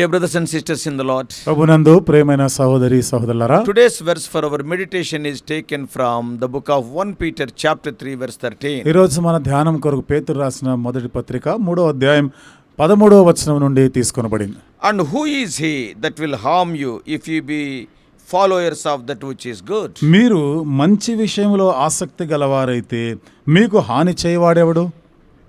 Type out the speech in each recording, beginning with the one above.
Dear brothers and sisters in the Lord, ప్రభునందు ప్రేమైన సహోదరి సహోదరులారా today's verse for our meditation is taken from the book of 1 Peter chapter 3 verse 13. ఈరోజు మన ధ్యానం కొరకు పేతురు రాసిన మొదటి పత్రిక మూడో అధ్యాయం పదమూడవ వచనం నుండి తీసుకొనబడింది And who is he that will harm you if you be followers of that which is good? మీరు మంచి విషయంలో ఆసక్తి గలవారైతే మీకు హాని చేయవాడెవడు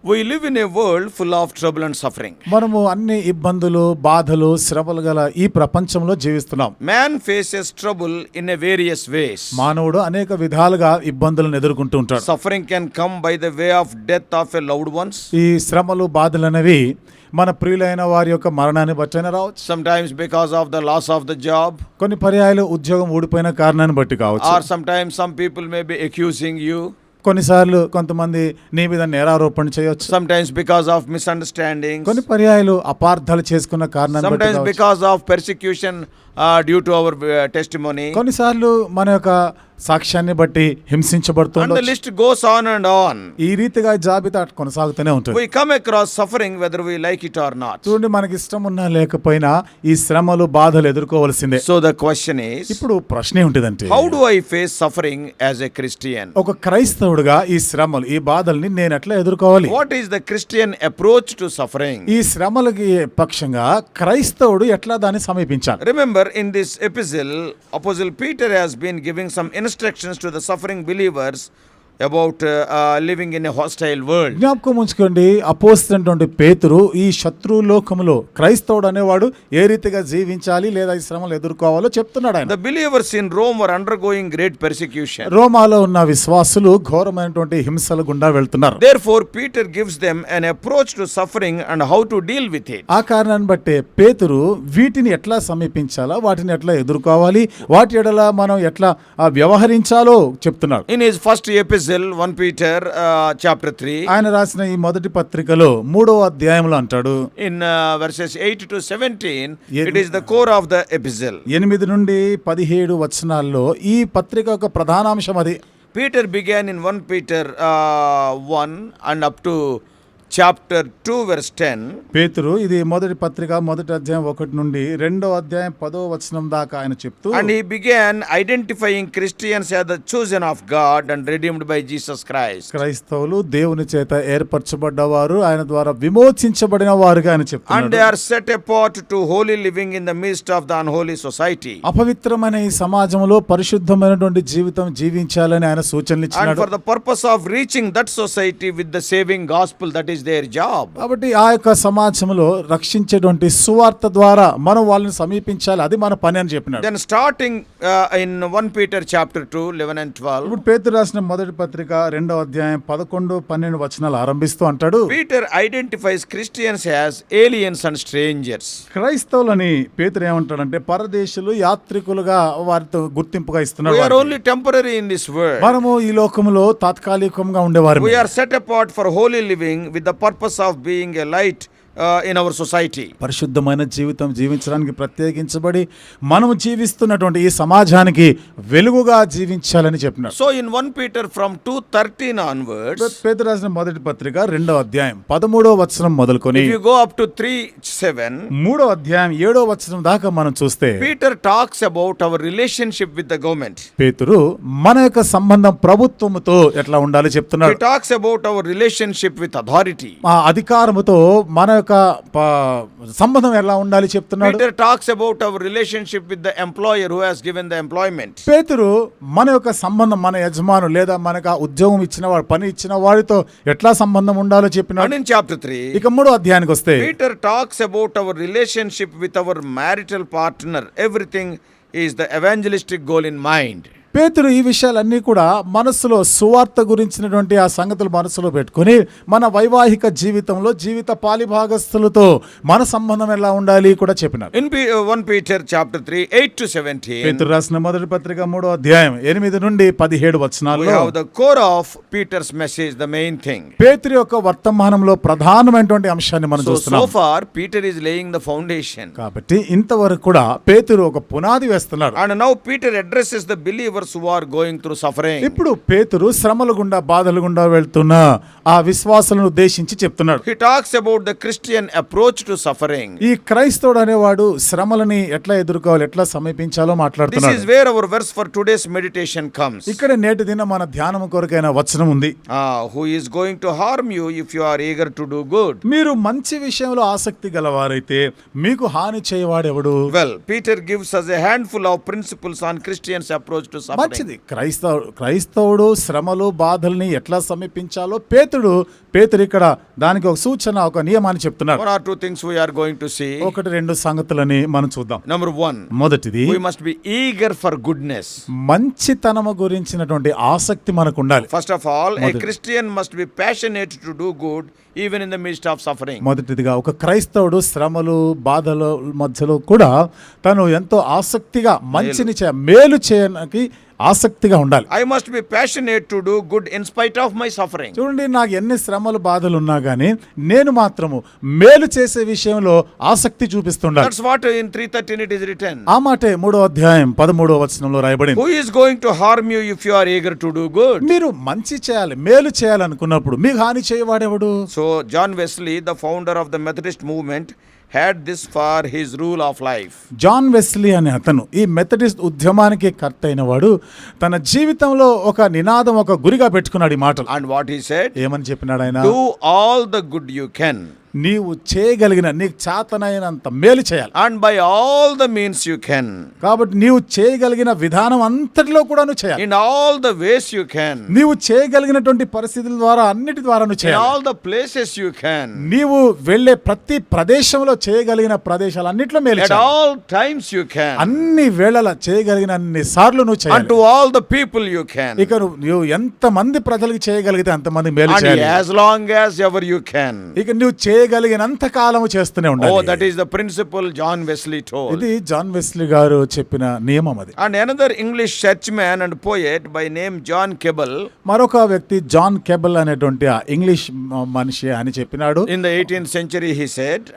We live in a world full of trouble and suffering. మనము అన్ని ఇబ్బందులు బాధలు శ్రమలు గల ఈ ప్రపంచంలో జీవిస్తున్నాం Man faces trouble in a various ways. మానవుడు అనేక విధాలుగా ఇబ్బందులను ఎదుర్కొంటూ ఉంటాడు Suffering can come by the way of death of a loved ones. ఈ శ్రమలు బాధలు అనేవి మన ప్రియులైన వారి యొక్క మరణాన్ని బట్టైనా రావచ్చు Sometimes because of the loss of the job. కొన్ని పర్యాయాలు ఉద్యోగం ఊడిపోయిన కారణాన్ని బట్టి కావచ్చు Or sometimes some people may be accusing you. కొన్నిసార్లు కొంతమంది నీ మీద నేరారోపణ చేయొచ్చు. Sometimes because of misunderstanding కొన్ని పర్యాయాలు అపార్థాలు చేసుకున్న కారణం because of persecution due to our testimony కొన్నిసార్లు మన యొక్క సాక్ష్యాన్ని బట్టి హింసించబడుతుంది list goes on and on ఈ రీతిగా జాబితా కొనసాగుతూనే ఉంటుంది. We come across suffering whether we like it or not చూడండి మనకి ఇష్టం ఉన్నా లేకపోయినా ఈ శ్రమలు బాధలు ఎదుర్కోవాల్సిందే. సో ద క్వశ్చన్ ఇప్పుడు ప్రశ్న ఏంటిదంటే how I face suffering as a Christian ఒక క్రైస్తవుడిగా ఈ శ్రమలు ఈ బాధల్ని నేను ఎట్లా ఎదుర్కోవాలి? What is the Christian approach to suffering ఈ శ్రమలకి పక్షంగా క్రైస్తవుడు ఎట్లా దాన్ని సమీపించాలి? Remember Remember, in this epistle, Apostle Peter has been giving some instructions to the suffering believers about uh, uh, living in a hostile world. జ్ఞాపకం ఉంచుకోండి అపోస్తున్నటువంటి పేతురు ఈ శత్రు లోకములో క్రైస్తవుడు అనేవాడు ఏ రీతిగా జీవించాలి లేదా ఈ శ్రమలు ఎదుర్కోవాలో చెప్తున్నాడు ఆయన The believers in Rome were undergoing great persecution. రోమాలో ఉన్న విశ్వాసులు ఘోరమైనటువంటి హింసల గుండా వెళ్తున్నారు Therefore, Peter gives them an approach to suffering and how to deal with it. ఆ కారణాన్ని బట్టే పేతురు వీటిని ఎట్లా సమీపించాలా వాటిని ఎట్లా ఎదుర్కోవాలి వాటి ఎడల మనం ఎట్లా వ్యవహరించాలో చెప్తున్నాడు In his first epistle, epistle one Peter chapter three ఆయన రాసిన ఈ మొదటి పత్రికలో మూడవ అధ్యాయంలో అంటాడు. In verses eight to seventeen it is the core of the epistle ఎనిమిది నుండి పదిహేడు వచనాల్లో ఈ పత్రిక యొక్క ప్రధానాంశం అది. Peter began in one Peter one and up to chapter 2, verse 10. పేతురు ఇది మొదటి పత్రిక మొదటి అధ్యాయం ఒకటి నుండి రెండో అధ్యాయం పదో వచనం దాకా ఆయన చెప్తూ And he began identifying Christians as the chosen of God and redeemed by Jesus Christ. క్రైస్తవులు దేవుని చేత ఏర్పరచబడ్డవారు ఆయన ద్వారా విమోచించబడిన వారుగా ఆయన And చెప్తున్నాడు they are set apart to holy living in the midst of the unholy society. అపవిత్రమైన ఈ సమాజంలో పరిశుద్ధమైనటువంటి జీవితం జీవించాలని ఆయన సూచనలు And ఇచ్చినాడు for the purpose of reaching that society with the saving gospel, that is their job. కాబట్టి ఆ యొక్క సమాజంలో రక్షించేటువంటి సువార్త ద్వారా మనం వాళ్ళని సమీపించాలి అది మన పని అని చెప్పినాడు Then starting uh, in 1 Peter chapter 2, 11 and 12, ఇప్పుడు పేతురు రాసిన మొదటి పత్రిక రెండో అధ్యాయం పదకొండు పన్నెండు వచనాలు ఆరంభిస్తూ అంటాడు Peter identifies Christians as aliens and strangers. క్రైస్తవులని పేతురు ఏమంటాడంటే పరదేశులు యాత్రికులుగా వారితో గుర్తింపుగా ఇస్తున్నాడు only temporary in this world. మనము ఈ లోకములో తాత్కాలికంగా ఉండేవారు We are set apart for holy living with the purpose of being a light in our society. పరిశుద్ధమైన జీవితం జీవించడానికి ప్రత్యేకించబడి మనము జీవిస్తున్నటువంటి ఈ సమాజానికి వెలుగుగా జీవించాలని చెప్పినాడు So in 1 Peter from 2:13 onwards, పేతురు రాసిన మొదటి పత్రిక రెండో అధ్యాయం పదమూడో వచనం మొదలుకొని if you go up to 3 7, మూడో అధ్యాయం ఏడో వచనం దాకా మనం చూస్తే Peter talks about our relationship with the government. పేతురు మన యొక్క సంబంధం ప్రభుత్వముతో ఎట్లా ఉండాలి చెప్తున్నాడు talks about our relationship with authority. ఆ అధికారముతో మన యొక్క సంబంధం ఎలా ఉండాలి చెప్తున్నాడు? Talks about our relationship with employer who has the employment పేతురు మన యొక్క సంబంధం మన యజమాను లేదా మనకు ఉద్యోగం ఇచ్చిన వాడు పని ఇచ్చిన వాడితో ఎట్లా సంబంధం ఉండాలో చెప్పినాడు? చాప్టర్ త్రీ ఇక మూడో అధ్యాయానికి వస్తే Peter talks about our relationship with our marital partner everything is the evangelistic goal in mind పేతురు ఈ విషయాలన్నీ కూడా మనస్సులో సువార్త గురించినటువంటి ఆ సంగతులు మనసులో పెట్టుకొని మన వైవాహిక జీవితంలో జీవిత పాలిభాగస్తులతో మన సంబంధం ఎలా ఉండాలి కూడా చెప్పినారు 1 Peter chapter 3, 8 to 17, పేతురు రాసిన మొదటి పత్రిక మూడో అధ్యాయం ఎనిమిది నుండి పదిహేడు have the core of Peter's message, the main thing. పేతురు యొక్క వర్తమానంలో ప్రధానమైనటువంటి అంశాన్ని మనం చూస్తున్నాం far, Peter is laying the foundation. కాబట్టి ఇంతవరకు కూడా పేతురు ఒక పునాది వేస్తున్నాడు And now Peter addresses the believer believers are going through suffering ఇప్పుడు పేతురు శ్రమల గుండా బాధల గుండా వెళ్తున్న ఆ విశ్వాసాలను ఉద్దేశించి చెప్తున్నాడు. He talks about the Christian approach to suffering ఈ క్రైస్తవుడు అనేవాడు శ్రమలని ఎట్లా ఎదుర్కోవాలి ఎట్లా సమీపించాలో మాట్లాడుతున్నాడు this is where our verse for today's meditation comes ఇక్కడ నేటి దిన మన ధ్యానం కొరకైన వచనం ఉంది. ఆ who is going to harm you if you are eager to do good మీరు మంచి విషయంలో ఆసక్తి గలవారైతే మీకు హాని చేయవాడు ఎవడు well Peter gives us a handful of principles on Christians approach to మంచిది. క్రైస్తవుడు క్రైస్తవుడు శ్రమలు బాధల్ని ఎట్లా సమీపించాలో పేతుడు పేతుడు ఇక్కడ దానికి ఒక సూచన ఒక నియమాన్ని చెప్తున్నాడు. One or two things we are going to see. ఒకటి రెండు సంగతులని మనం చూద్దాం. Number one, మొదటిది we must be eager for goodness. మంచితనము గురించినటువంటి ఆసక్తి మనకు ఉండాలి of all, a Mother- Christian must be passionate to do good even in the midst of suffering. మొదటిదిగా ఒక క్రైస్తవుడు శ్రమలు బాధల మధ్యలో కూడా తను ఎంతో ఆసక్తిగా మంచిని చే మేలు చేయడానికి ఆసక్తిగా ఉండాలి. I must be passionate to do good in spite of my suffering చూడండి నాకు ఎన్ని శ్రమలు బాధలు ఉన్నా గానీ నేను మాత్రము మేలు చేసే విషయంలో ఆసక్తి చూపిస్తుండాలి. That's what in 313 it is written ఆ మాటే మూడో అధ్యాయం 13వ వచనంలో రాయబడింది. Who is going to harm you if you are eager to do good మీరు మంచి చేయాలి మేలు చేయాలి అనుకున్నప్పుడు మీకు హాని చేయవాడెవడు? So John Wesley the founder of the Methodist movement had this for his rule of life. John Wesley అనే అతను ఈ మెథడిస్ట్ ఉద్యమానికి కర్త అయిన వాడు తన జీవితంలో ఒక నినాదం ఒక గురిగా పెట్టుకున్నాడు ఈ మాటలు And what he said? ఏమని చెప్పినాడు ఆయన Do all the good you can, నీవు చేయగలిగిన నీకు చేతనైనంత మేలు చేయాలి. And by all the means you can, కాబట్టి నీవు చేయగలిగిన విధానం అంతటిలో కూడా నువ్వు చేయాలి. In all the ways you can, నీవు చేయగలిగినటువంటి పరిస్థితుల ద్వారా అన్నిటి ద్వారా నువ్వు in చేయాలి. all the places you can, నీవు వెళ్ళే ప్రతి ప్రదేశంలో చేయగలిగిన ప్రదేశాలు అన్నిట్లో మేలు at చేయాలి. all times you can, అన్ని వేళల చేయగలిగిన అన్ని సార్లు నువ్వు చేయాలి. unto all the people you can, ఇక నువ్వు ఎంత మంది ప్రజలకు చేయగలిగితే అంతమంది మేలు and చేయాలి. as long as ever you can. ఇక నువ్వు చేయగలిగినంత కాలము చేస్తూనే ఉండాలి. That is the principle John Wesley to ఇది జాన్ వెస్లీ గారు చెప్పిన నియమం అది. And another English church man and poet by name John Keble మరొక వ్యక్తి జాన్ కెబల్ అనేటువంటి ఆ ఇంగ్లీష్ మనిషి అని చెప్పినాడు. In the eighteen century he said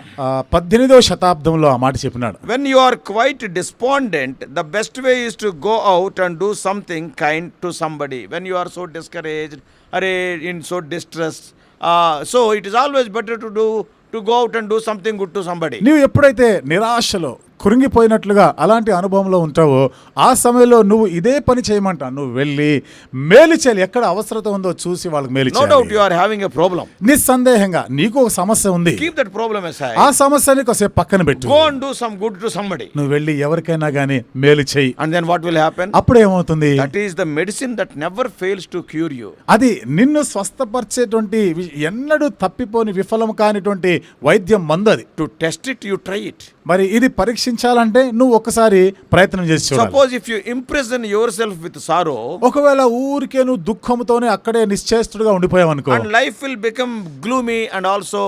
పద్దెనిమిదవ శతాబ్దంలో ఆ మాట చెప్పినాడు. When you are quite despondent the best way is to go out and do something kind to somebody when you are so discouraged are in so distress so it is always better to do to go out and do something good to somebody నువ్వు ఎప్పుడైతే నిరాశలో కృంగిపోయినట్లుగా అలాంటి అనుభవంలో ఉంటావో ఆ సమయంలో నువ్వు ఇదే పని చేయమంటా నువ్వు వెళ్ళి మేలు చేయాలి ఎక్కడ అవసరత ఉందో చూసి వాళ్ళకి మేలు doubt చేయాలి you are having a problem. నిస్సందేహంగా నీకు ఒక సమస్య ఉంది Keep that problem aside. ఆ సమస్యని కాసేపు పక్కన పెట్టు Go and do some good to somebody. నువ్వు వెళ్ళి ఎవరికైనా గానీ మేలు చేయి And then what will happen? అప్పుడు ఏమవుతుంది That is the medicine that never fails to cure you. అది నిన్ను స్వస్థపరిచేటువంటి ఎన్నడూ తప్పిపోని విఫలం కానిటువంటి వైద్యం మందు అది To test it, you try it. మరి ఇది రక్షించాలంటే నువ్వు ఒకసారి ప్రయత్నం చేసి suppose if you imprison yourself with sorrow ఒకవేళ ఊరికే నువ్వు దుఃఖంతోనే అక్కడే నిశ్చేస్తుడుగా ఉండిపోయావు అనుకో life will become gloomy and also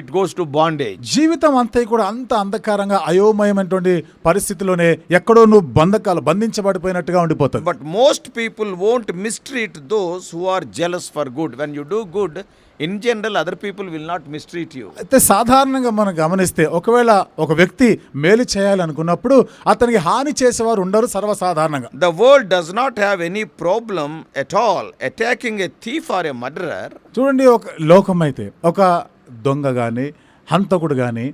it goes to bondage జీవితం అంతా కూడా అంత అంధకారంగా అయోమయమైనటువంటి పరిస్థితిలోనే ఎక్కడో నువ్వు బంధకాలు బంధించబడిపోయినట్టుగా ఉండిపోతావు. But most people won't mistreat those who are jealous for good when you do good in general other people will not mistreat you అయితే సాధారణంగా మనం గమనిస్తే ఒకవేళ ఒక వ్యక్తి మేలు చేయాలనుకున్నప్పుడు అతనికి హాని చేసేవారు ఉండరు సర్వసాధారణంగా. The world does not have any problem at all attacking a thief or a murderer చూడండి ఒక లోకం అయితే ఒక దొంగ కానీ హంతకుడు కానీ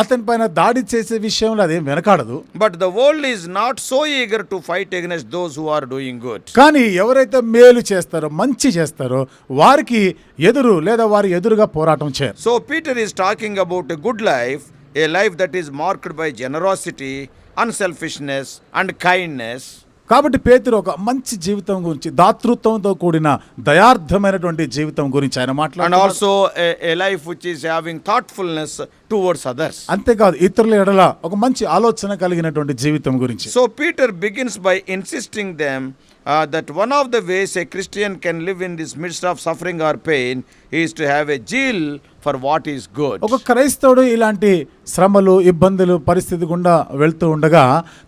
అతని పైన దాడి చేసే విషయంలో అదేం వెనకాడదు. But the world is not so eager to fight against those who are doing good కానీ ఎవరైతే మేలు చేస్తారో మంచి చేస్తారో వారికి ఎదురు లేదా వారి ఎదురుగా పోరాటం చేయరు. So Peter is talking about a good life a life that is marked by generosity unselfishness and kindness కాబట్టి పేతురు ఒక మంచి జీవితం గురించి దాతృత్వంతో కూడిన దయార్థమైనటువంటి జీవితం గురించి ఆయన And మాట్లాడుతున్నారు. also a, a life which is towards others. అంతేకాదు ఇతరుల ఎడల ఒక మంచి ఆలోచన కలిగినటువంటి జీవితం గురించి Peter begins by insisting them uh, that one of the ways a Christian can live in this midst of suffering or pain is to have a zeal for what is good. ఒక క్రైస్తవుడు ఇలాంటి శ్రమలు ఇబ్బందులు పరిస్థితి గుండా వెళ్తూ ఉండగా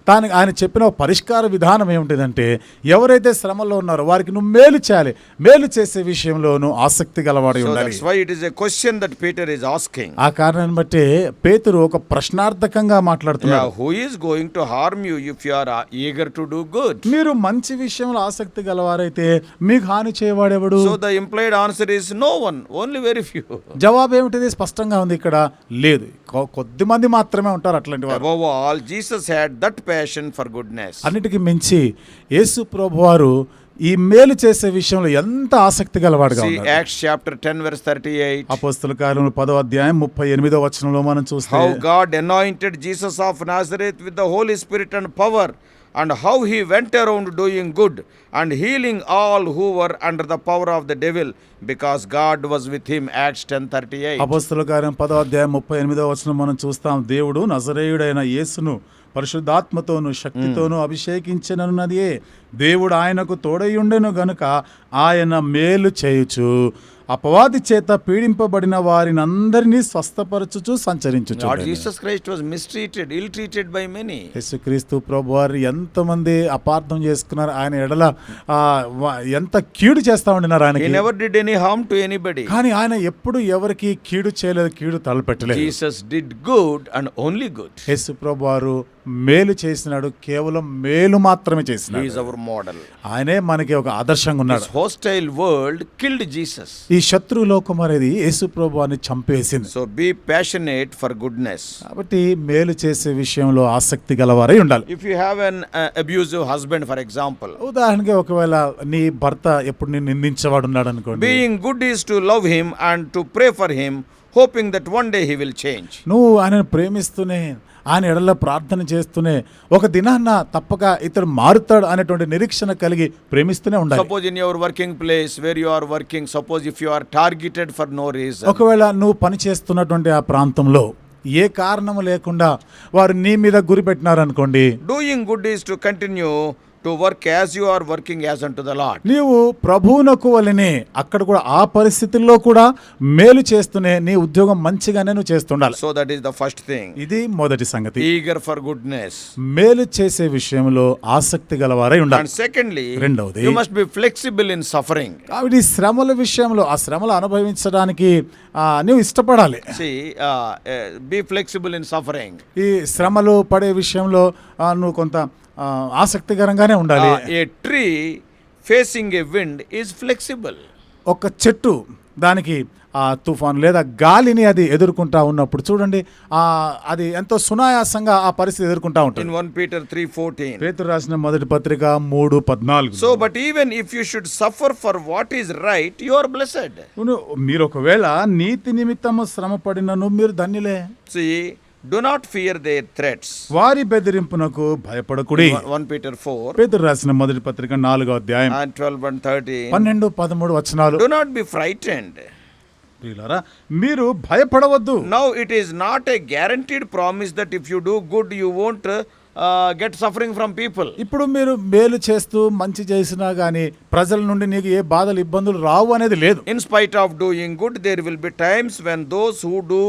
తాను ఆయన చెప్పిన పరిష్కార విధానం ఏమిటిదంటే ఎవరైతే శ్రమలో ఉన్నారో వారికి నువ్వు మేలు చేయాలి మేలు చేసే విషయంలో నువ్వు ఆసక్తి గలవాడి So ఉండాలి it is a question that Peter is asking. ఆ కారణాన్ని కాబట్టే పేతురు ఒక ప్రశ్నార్థకంగా మాట్లాడుతున్నారు who is going to harm you if you are eager to do good మీరు మంచి విషయంలో ఆసక్తి గలవారైతే మీకు హాని చేయవాడు so the implied answer is no one only very few జవాబు ఏమిటిది? స్పష్టంగా ఉంది ఇక్కడ. లేదు. కొద్ది మంది మాత్రమే ఉంటారు అట్లాంటి వారు. Above all Jesus had that passion for goodness అన్నిటికీ మించి యేసు ప్రభువారు ఈ మేలు చేసే విషయంలో ఎంత ఆసక్తి power and how he went around doing good and healing all who were under the power of the devil because God was with him Acts ten thirty eight అపోస్తుల కార్యం పదో అధ్యాయం ముప్పై ఎనిమిదో వచ్చిన మనం చూస్తాం. దేవుడు నజరేయుడైన యేసును పరిశుద్ధాత్మతోను శక్తితోను అభిషేకించనున్నది దేవుడు ఆయనకు తోడయుండెను గనుక ఆయన మేలు చేయుచు. అపవాది చేత పీడింపబడిన వారిని అందరినీ స్వస్థపరచుచు సంచరించుచు Lord Jesus Christ was mistreated, ill-treated by many. యేసుక్రీస్తు ప్రభు వారు ఎంతమంది అపార్థం చేసుకున్నారు ఆయన ఎడల ఎంత కీడు చేస్తా ఉండినారు He ఆయనకి never did any harm to anybody. కానీ ఆయన ఎప్పుడు ఎవరికి కీడు చేయలేదు కీడు తలపెట్టలేదు Jesus did good and only good. యేసు ప్రభు వారు మేలు చేసినాడు కేవలం మేలు మాత్రమే He చేసినాడు is our model. ఆయనే మనకి ఒక ఆదర్శంగా This ఉన్నాడు hostile world killed Jesus. ఈ ఈ శత్రు లోకం అనేది యేసు ప్రభువాన్ని చంపేసింది. So be passionate for goodness కాబట్టి మేలు చేసే విషయంలో ఆసక్తి గలవారై ఉండాలి. If you have an abusive husband for example ఉదాహరణకి ఒకవేళ నీ భర్త ఎప్పుడు నిన్ను నిందించేవాడు ఉన్నాడు అనుకోండి being good is to love him and to pray for him hoping that one day he will change నువ్వు ఆయన ప్రేమిస్తూనే ఆయన ఎడలో ప్రార్థన చేస్తూనే ఒక దినాన్న తప్పక ఇతడు మారుతాడు అనేటువంటి నిరీక్షణ కలిగి ప్రేమిస్తూనే ఉండాలి. Suppose in your working place where you are working suppose if you are targeted for no reason ఒకవేళ నువ్వు పనిచేస్తున్నటువంటి ఆ ప్రాంతంలో ఏ కారణము లేకుండా వారు నీ మీద గురిపెట్టినారనుకోండి doing good is to continue to work as you are working as unto the Lord నీవు ప్రభువునకు వలనే అక్కడ కూడా ఆ పరిస్థితుల్లో కూడా మేలు చేస్తూనే నీ ఉద్యోగం మంచిగానే నువ్వు చేస్తుండాలి. So that is the first thing ఇది మొదటి సంగతి. ఈగర్ ఫర్ గుడ్నెస్ మేలు చేసే విషయంలో ఆసక్తి గలవారై ఉండాలి. సెకండ్లీ రెండవది you must be flexible in suffering కాబట్టి శ్రమల విషయంలో ఆ శ్రమలు అనుభవించడానికి నువ్వు ఇష్టపడాలి. బీ ఫ్లెక్సిబుల్ ఇన్ సఫరింగ్ ఈ శ్రమలు పడే విషయంలో నువ్వు కొంత ఆసక్తికరంగానే ఉండాలి. A tree facing a wind is flexible ఒక చెట్టు దానికి ఆ తుఫాను లేదా గాలిని అది ఎదుర్కొంటా ఉన్నప్పుడు చూడండి ఆ అది ఎంతో సునాయాసంగా ఆ పరిస్థితి ఎదుర్కొంటా ఉంటుంది 1 Peter 3:14. పేతురు రాసిన మొదటి పత్రిక మూడు పద్నాలుగు even if you should suffer for what is right, you are blessed. నువ్వు- మీరు ఒకవేళ నీతి నిమిత్తము శ్రమ పడినను మీరు ధన్యులే See, do not fear their threats. వారి బెదిరింపునకు భయపడకుడి 1 Peter 4 పేతురు రాసిన మొదటి పత్రిక నాలుగో అధ్యాయం 12 and 13. పన్నెండు పదమూడు వచనాలు Do not be frightened. ప్రియులారా మీరు భయపడవద్దు it is not a guaranteed promise that if you do good, you won't uh, get suffering from people. ఇప్పుడు మీరు మేలు చేస్తూ మంచి చేసినా గానీ ప్రజల నుండి నీకు ఏ బాధలు ఇబ్బందులు రావు అనేది లేదు In spite of doing good, there will be times when those who do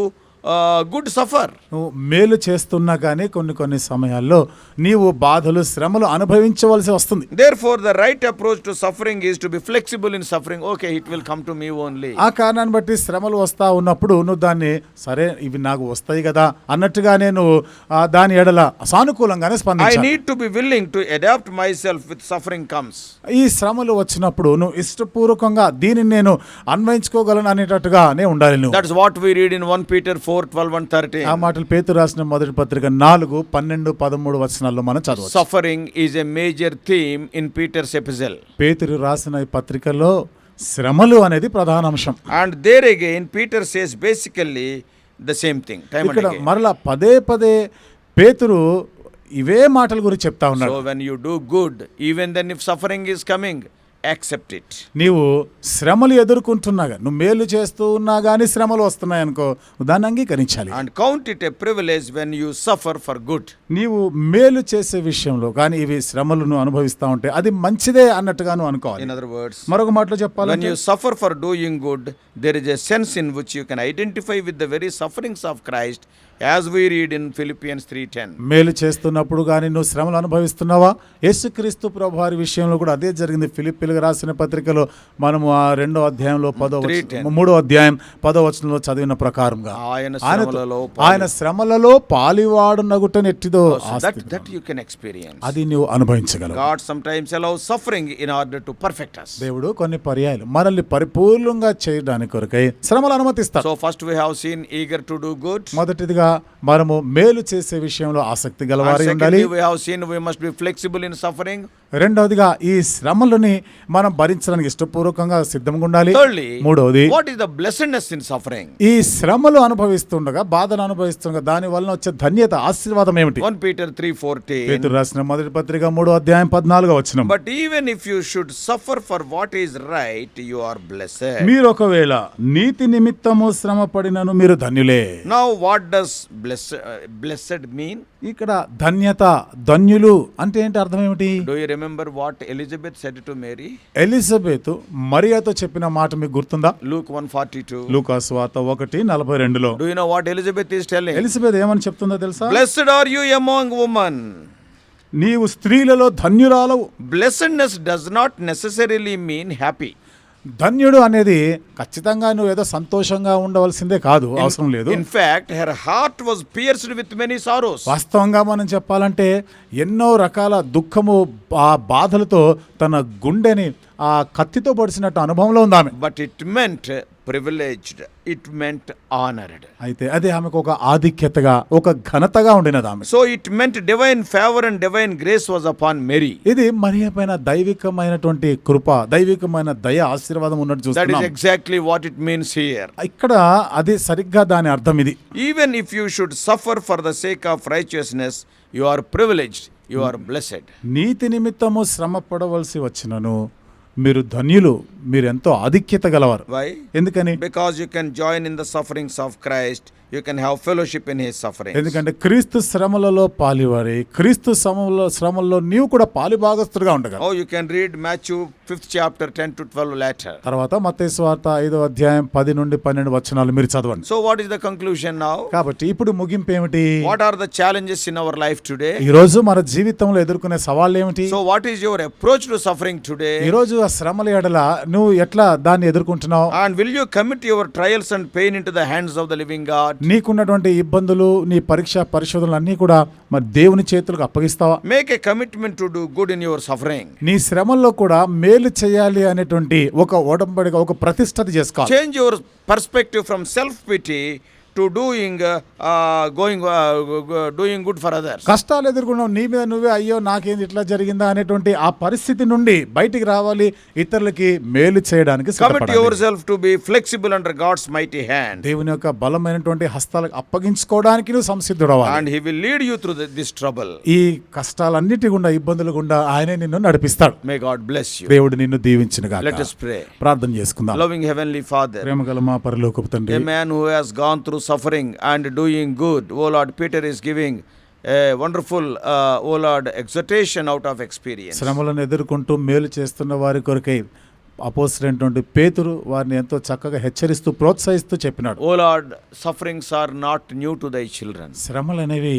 good suffer నువ్వు మేలు చేస్తున్నా కానీ కొన్ని కొన్ని సమయాల్లో నీవు బాధలు శ్రమలు అనుభవించవలసి వస్తుంది. Therefore the right approach to suffering is to be flexible in suffering okay it will come to me only ఆ కారణాన్ని బట్టి శ్రమలు వస్తా ఉన్నప్పుడు నువ్వు దాన్ని సరే ఇవి నాకు వస్తాయి కదా అన్నట్టుగా నేను దాని ఎడల సానుకూలంగానే స్పందించాలి. I need to be willing to adapt myself with suffering comes ఈ శ్రమలు వచ్చినప్పుడు నువ్వు ఇష్టపూర్వకంగా దీనిని నేను అన్వయించుకోగలను అనేటట్టుగానే ఉండాలి నువ్వు. That's what we read in one Peter four four twelve and thirty ఆ మాటలు పేతు రాసిన మొదటి పత్రిక నాలుగు పన్నెండు పదమూడు వచనాల్లో మనం suffering is a major theme in Peter's epistle పేతురు రాసిన పత్రికలో శ్రమలు అనేది ప్రధాన అంశం. And there again Peter says basically the same thing ఇక్కడ మరలా పదే పదే పేతురు ఇవే మాటల గురించి చెప్తా ఉన్నాడు. When you do good even then if suffering is coming accept it నీవు శ్రమలు ఎదుర్కొంటున్నా ఎదుర్కొంటున్నాగా. నువ్వు మేలు చేస్తూ ఉన్నా కానీ శ్రమలు వస్తున్నాయనుకో దాన్ని అంగీకరించాలి. And count it a privilege when you suffer for good నీవు మేలు చేసే విషయంలో కానీ ఇవి శ్రమలను అనుభవిస్తూ ఉంటే అది మంచిదే అన్నట్టుగాను అనుకోవాలి. ఇన్ అదర్ వర్డ్స్ మరొక మాటలో చెప్పాలి when you suffer for doing good there is a sense in which you can identify with the very sufferings of Christ Christ as we read in Philippians 3:10. మేలు చేస్తున్నప్పుడు కానీ నువ్వు శ్రమలు అనుభవిస్తున్నావా యేసుక్రీస్తు ప్రభు వారి విషయంలో కూడా అదే జరిగింది ఫిలిప్పీలకు రాసిన పత్రికలో మనము ఆ రెండో అధ్యాయంలో పదో వచనం- 3:10. మూడో అధ్యాయం పదో వచనంలో చదివిన ప్రకారంగా ఆయన శ్రమలలో ఆయన శ్రమలలో పాలివాడు నగుటను ఎట్టిదో So ఆస్తి that, that you can experience. అది నువ్వు అనుభవించగలవు God sometimes allows suffering in order to perfect us. దేవుడు కొన్ని పర్యాయాలు మనల్ని పరిపూర్ణంగా చేయడానికి కొరకై శ్రమలు అనుమతిస్తాడు So first we have seen eager to do good. మొదటిదిగా మనము మేలు చేసే విషయంలో ఆసక్తి గలవారి ఉండాలి we have seen we must be flexible in suffering. రెండవదిగా ఈ శ్రమలని మనం భరించడానికి ఇష్టపూర్వకంగా సిద్ధంగా ఉండాలి Thirdly, మూడవది what is the blessedness in suffering? ఈ శ్రమలు అనుభవిస్తుండగా బాధను అనుభవిస్తుండగా దాని వలన వచ్చే ధన్యత ఆశీర్వాదం ఏమిటి 1 Peter 3:14. పేతురు రాసిన మొదటి పత్రిక మూడో అధ్యాయం పద్నాలుగో వచ్చిన But even if you should suffer for what is right, you are blessed. మీరు ఒకవేళ నీతి నిమిత్తము శ్రమ పడినను మీరు ధన్యులే Now, what does blessed mean ఇక్కడ ధన్యత ధన్యులు అంటే ఏంటి అర్థం ఏమిటి? Do you remember what Elizabeth to Mary Elizabeth మరియాతో చెప్పిన మాట మీకు గుర్తుందా? లూక్ వన్ ఫార్టీ టూ లూకాస్ వార్త ఒకటి నలభై రెండులో. Do what Elizabeth is telling Elizabeth ఏమని చెప్తుందో తెలుసా? Blessed are you among women నీవు స్త్రీలలో ధన్యురాలవు. Blessedness does not necessarily mean happy ధన్యుడు అనేది ఖచ్చితంగా నువ్వు ఏదో సంతోషంగా ఉండవలసిందే కాదు అవసరం లేదు fact, her heart was pierced with many sorrows. వాస్తవంగా మనం చెప్పాలంటే ఎన్నో రకాల దుఃఖము ఆ బాధలతో తన గుండెని ఆ కత్తితో పడిసినట్టు అనుభవంలో ఉంది ఆమె. But it meant privileged it meant honoured అయితే అది ఆమెకు ఒక ఆధిక్యతగా ఒక ఘనతగా ఉండినది ఆమె. So it meant divine favour and divine grace was upon Mary ఇది మరియా పైన దైవికమైనటువంటి కృప దైవికమైన దయ ఆశీర్వాదం ఉన్నట్టు చూస్తాం that is exactly what it means here ఇక్కడ అది సరిగ్గా దాని అర్థం ఇది. Even if you should suffer for the sake of righteousness you are privileged you are blessed నీతి నిమిత్తము శ్రమపడవలసి వచ్చినను మీరు ధన్యులు మీరు ఎంతో ఆధిక్యత గలవారు. ఎందుకని? Because you can join in the sufferings of Christ you can have fellowship in his suffering ఎందుకంటే క్రీస్తు శ్రమలలో పాలివారి. క్రీస్తు శ్రమలో శ్రమల్లో నీవు కూడా పాలి భాగస్థుడుగా ఉండగా ఓ you can read Matthew fifth chapter ten to twelve later తర్వాత మతే స్వార్త ఐదో అధ్యాయం పది నుండి పన్నెండు వచనాలు మీరు చదవండి. So what is the conclusion now కాబట్టి ఇప్పుడు ముగింపు ఏమిటి? What are the challenges in our life today ఈ రోజు మన జీవితంలో ఎదుర్కొనే సవాళ్ళు ఏమిటి? So what is your approach to suffering today ఈ రోజు ఆ శ్రమల ఎడల నువ్వు ఎట్లా దాన్ని ఎదుర్కొంటున్నావు? And will you commit your trials and pain in the hands of the living God నీకున్నటువంటి ఇబ్బందులు నీ పరీక్ష పరిశోధనలు అన్నీ కూడా మరి దేవుని చేతులకు అప్పగిస్తావా Make a commitment to do good in your suffering. నీ శ్రమల్లో కూడా మేలు చేయాలి అనేటువంటి ఒక ఓడంబడిక ఒక ప్రతిష్టత చేసుకోవాలి Change your perspective from self pity to doing going doing good for other కష్టాలు ఎదుర్కొన్నావు నీ మీద నువ్వే అయ్యో నాకేంది ఇట్లా జరిగిందా అనేటువంటి ఆ పరిస్థితి నుండి బయటికి రావాలి ఇతరులకి మేలు చేయడానికి commit yourself to be flexible under God's mighty hand దేవుని యొక్క బలమైనటువంటి హస్తాలకు అప్పగించుకోవడానికి నువ్వు and he will lead you through this trouble ఈ కష్టాలన్నిటి గుండా ఇబ్బందులు గుండా ఆయనే నిన్ను నడిపిస్తాడు. మే గాడ్ బ్లెస్ దేవుడు నిన్ను దీవించిన గాక. లెట్ ప్రార్థన చేసుకుందాం. లవింగ్ హెవెన్లీ ఫాదర్ ప్రేమగల మా పరలోకపు తండ్రి man who has gone through suffering and doing good, oh Lord, Peter is giving a wonderful, uh, oh Lord, exhortation out of experience. శ్రమలను ఎదుర్కొంటూ మేలు చేస్తున్న వారి కొరకై అపోసినటువంటి పేతురు వారిని ఎంతో చక్కగా హెచ్చరిస్తూ ప్రోత్సహిస్తూ చెప్పినాడు Oh Lord, sufferings are not new to thy children. శ్రమలు అనేవి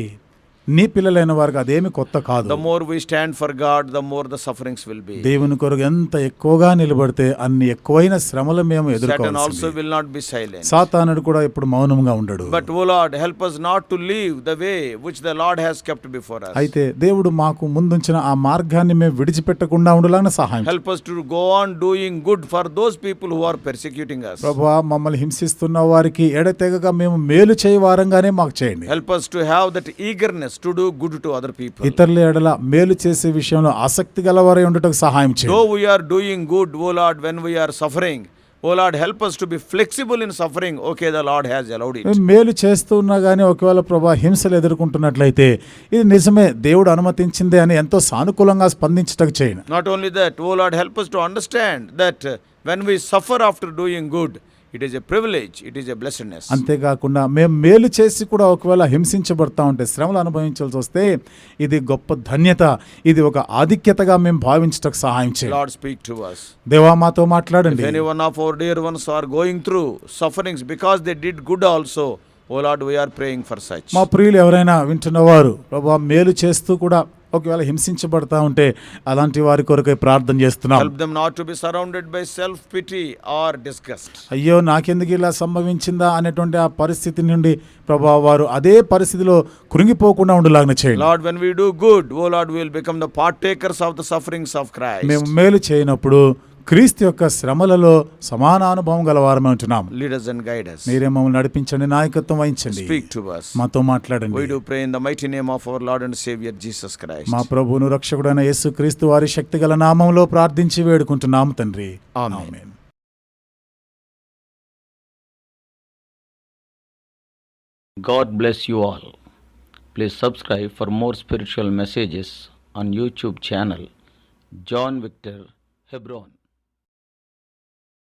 నీ పిల్లలైన వారికి అదేమి కొత్త కాదు. More we stand for God the more the sufferings will be దేవుని కొరకు ఎంత ఎక్కువగా నిలబడితే అన్ని ఎక్కువైన శ్రమలు మేము ఎదుర్కోవాలి also will not be silent సాతానుడు కూడా ఇప్పుడు మౌనంగా ఉండడు. But oh Lord help us not to leave the way which the Lord has kept before us. అయితే దేవుడు మాకు ముందుంచిన ఆ మార్గాన్ని మేము విడిచిపెట్టకుండా ఉండలాగా సహాయం help us to go on doing good for those people who are persecuting us ప్రభువా మమ్మల్ని హింసిస్తున్న వారికి ఎడతెగక మేము మేలు చేయవారంగానే మాకు చేయండి. Help us to have that eagerness to do good to other people. ఇతరుల ఎడల మేలు చేసే విషయంలో ఆసక్తి గలవారై ఉండటకు సహాయం చేయండి Though we are doing good, O Lord, when we are suffering, O Lord, help us to be flexible in suffering. Okay, the Lord has allowed it. మేము మేలు చేస్తూ ఉన్నా కానీ ఒకవేళ ప్రభా హింసలు ఎదుర్కొంటున్నట్లయితే ఇది నిజమే దేవుడు అనుమతించిందే అని ఎంతో సానుకూలంగా స్పందించటకు చేయండి Not only that, O Lord, help us to understand that uh, when we suffer after doing it is a privilege it is a blessedness అంతేకాకుండా మేము మేలు చేసి కూడా ఒకవేళ హింసించబడతా ఉంటే శ్రమలు అనుభవించాల్సి వస్తే ఇది గొప్ప ధన్యత ఇది ఒక ఆధిక్యతగా మేము భావించటం సహాయం చేయాలి లార్డ్ స్పీక్ టు us. దేవా మాతో మాట్లాడండి. Any one of our dear ones are going through sufferings because they did good also oh Lord we are praying for such మా ప్రియులు ఎవరైనా వింటున్నవారు ప్రభు మేలు చేస్తూ కూడా ఒకవేళ హింసించబడతా ఉంటే అలాంటి వారి కొరకు ప్రార్థన చేస్తున్నాం. అయ్యో నాకెందుకు ఇలా సంభవించిందా అనేటువంటి ఆ పరిస్థితి నుండి ప్రభా వారు అదే పరిస్థితిలో కృంగిపోకుండా ఉండలాగిన చేయండి. Lord when we do good oh Lord will become the part of the sufferings of Christ మేము మేలు చేయనప్పుడు క్రీస్తు యొక్క శ్రమలలో సమాన అనుభవం గల వారమే ఉంటున్నాం లీడర్స్ అండ్ గైడర్స్ మీరే మమ్మల్ని నడిపించండి నాయకత్వం వహించండి. Speak to us. మాతో మాట్లాడండి. We do pray in the mighty name of our Lord and Saviour Jesus Christ మా ప్రభువును రక్షకుడైన యేసు క్రీస్తు వారి శక్తిగల నామములో ప్రార్థించి వేడుకుంటున్నాము తండ్రి. ఆమేన్. God bless you all. Please subscribe for more spiritual messages on YouTube channel John Victor Hebron.